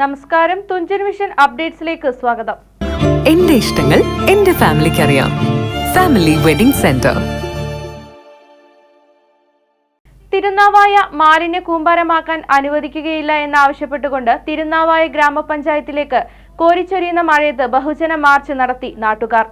നമസ്കാരം. തുഞ്ചൻ മിഷൻ അപ്ഡേറ്റ്സിലേക്ക് സ്വാഗതം. എന്റെ ഇഷ്ടങ്ങൾ എന്റെ ഫാമിലിക്ക് അറിയാം. Family wedding centre. തിരുനാവായ മാലിന്യ കൂമ്പാരമാക്കാൻ അനുവദിക്കുകയില്ല എന്നാവശ്യപ്പെട്ടുകൊണ്ട് തിരുനാവായ ഗ്രാമപഞ്ചായത്തിലേക്ക് കോരിച്ചൊരിയുന്ന മഴയത്ത് ബഹുജന മാർച്ച് നടത്തി നാട്ടുകാർ.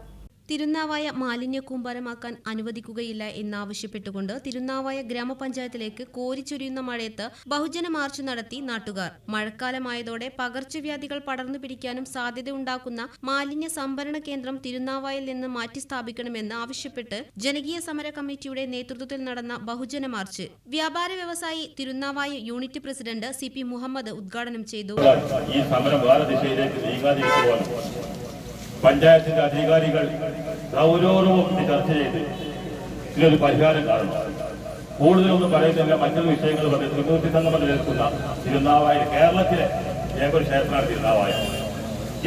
തിരുനാവായ മാലിന്യ കൂമ്പാരമാക്കാൻ അനുവദിക്കുകയില്ല എന്നാവശ്യപ്പെട്ടുകൊണ്ട് തിരുനാവായ ഗ്രാമപഞ്ചായത്തിലേക്ക് കോരിച്ചൊരിയുന്ന മഴയത്ത് ബഹുജന മാർച്ച് നടത്തി നാട്ടുകാർ. മഴക്കാലമായതോടെ പകർച്ചവ്യാധികൾ പടർന്നു പിടിക്കാനും സാധ്യതയുണ്ടാക്കുന്ന മാലിന്യ സംഭരണ കേന്ദ്രം തിരുനാവായിൽ നിന്ന് മാറ്റി സ്ഥാപിക്കണമെന്ന് ആവശ്യപ്പെട്ട് ജനകീയ സമര കമ്മിറ്റിയുടെ നേതൃത്വത്തിൽ നടന്ന ബഹുജന മാർച്ച്. വ്യാപാര വ്യവസായി Tirunavaya unit president C P Muhammad ഉദ്ഘാടനം ചെയ്തു. പഞ്ചായത്തിന്റെ അധികാരികൾ ഗൗരവവും ചർച്ച ചെയ്ത്. ഇതിനൊരു പരിഹാരം കാണുന്നു കൂടുതലൊന്നും പറയുന്നില്ല. മറ്റൊരു വിഷയങ്ങൾ പറഞ്ഞ് ത്രിമൂർത്തി സംഗമം നിൽക്കുന്ന തിരുനാവായ കേരളത്തിലെ ഏക ഒരു ക്ഷേത്രമാണ് തിരുനാവായ?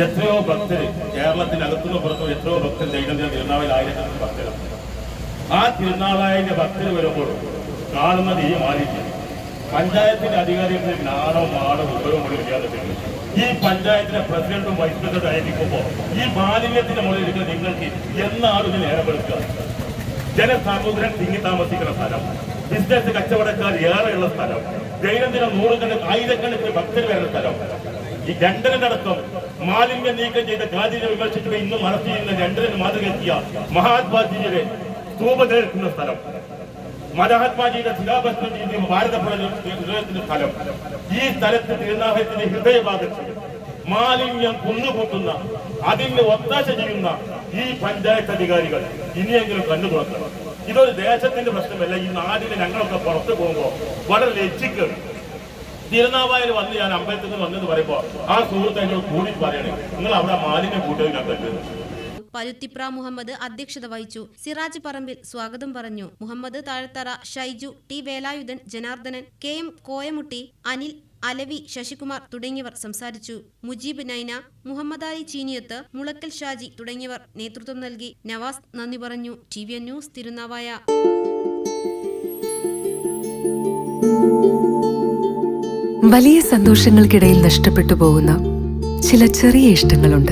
എത്രയോ ഭക്തര് കേരളത്തിനകത്തുനിന്ന് പുറത്തും എത്രയോ ഭക്തർ ദൈനംദിന തിരുനാവായ ആയിരക്കണക്കിന് ഭക്തരാണ് ആ തിരുനാവായ ഭക്തർ വരുമ്പോൾ കാണുന്നത് ഈ മാലിന്യം. പഞ്ചായത്തിന്റെ അധികാരികളുടെ നാടോ മാടോ ഉപയോഗം കൂടി വിചാരിച്ചിട്ടുണ്ട് ഈ പഞ്ചായത്തിലെ പ്രസിഡന്റും വൈസ് പ്രസിഡന്റും ആയിരിക്കുമ്പോൾ ഈ മാലിന്യത്തിന്റെ മുകളിൽ ഇരിക്കുന്ന നിങ്ങൾക്ക് എന്നാണ് ഇതിൽ ഏർപ്പെടുത്തുക ജനസാമുദ്രം തിങ്ങി താമസിക്കുന്ന സ്ഥലം. ബിസിനസ് കച്ചവടക്കാർ ഏറെയുള്ള സ്ഥലം. ദൈനംദിനം നൂറുകണക്കിന് ആയിരക്കണക്കിന് ഭക്തർ വരുന്ന സ്ഥലം. ഈ ലണ്ടനിലടക്കം മാലിന്യം നീക്കം ചെയ്ത ഗാന്ധിജിയെ വിമർശിച്ചിട്ട് ഇന്നും അറസ്റ്റ് ചെയ്യുന്ന ലണ്ടനിൽ മാതൃകയെത്തിയ മഹാത്മാജിയുടെ സ്ഥലം. മഹാത്മാജിയുടെ ശിലാഭസ്മം ചെയ്യുന്ന ഭാരത ഹൃദയത്തിന്റെ സ്ഥലം ഈ സ്ഥലത്ത് തിരുനാഭത്തിന്റെ ഹൃദയഭാഗത്ത് മാലിന്യം കുന്നുകൂട്ടുന്ന അതിന് ഒത്താശ ചെയ്യുന്ന ഈ പഞ്ചായത്ത് അധികാരികൾ ഇനിയെങ്കിലും കണ്ണു തുറക്കണം. ഇതൊരു ദേശത്തിന്റെ പ്രശ്നമല്ല. ഈ നാടിന് ഞങ്ങളൊക്കെ പുറത്തു പോകുമ്പോൾ വളരെ ലജ്ജിക്കണം തിരുനാവായിൽ വന്ന് ഞാൻ അമ്പലത്തിൽ നിന്ന് വന്നെന്ന് പറയുമ്പോൾ ആ സുഹൃത്തുക്കൾ കൂടി പറയണേ നിങ്ങൾ അവിടെ മാലിന്യം കൂട്ടുകയും ഞാൻ പരുത്തിപ്ര മുഹമ്മദ് അധ്യക്ഷത വഹിച്ചു. സിറാജ് പറമ്പിൽ സ്വാഗതം പറഞ്ഞു. Muhammad Thazhathara Shaiju T Velayudhan Janardhanan K M Koyamutty Anil Alavi Shashikumar തുടങ്ങിയവർ സംസാരിച്ചു. മുജീബ് നൈന മുഹമ്മദ് അലി ചീനിയത്ത് മുളക്കൽ ഷാജി തുടങ്ങിയവർ നേതൃത്വം നൽകി. നവാസ് നന്ദി പറഞ്ഞു. T V news Tirunavaya. വലിയ സന്തോഷങ്ങൾക്കിടയിൽ നഷ്ടപ്പെട്ടു പോകുന്ന ചില ചെറിയ ഇഷ്ടങ്ങളുണ്ട്.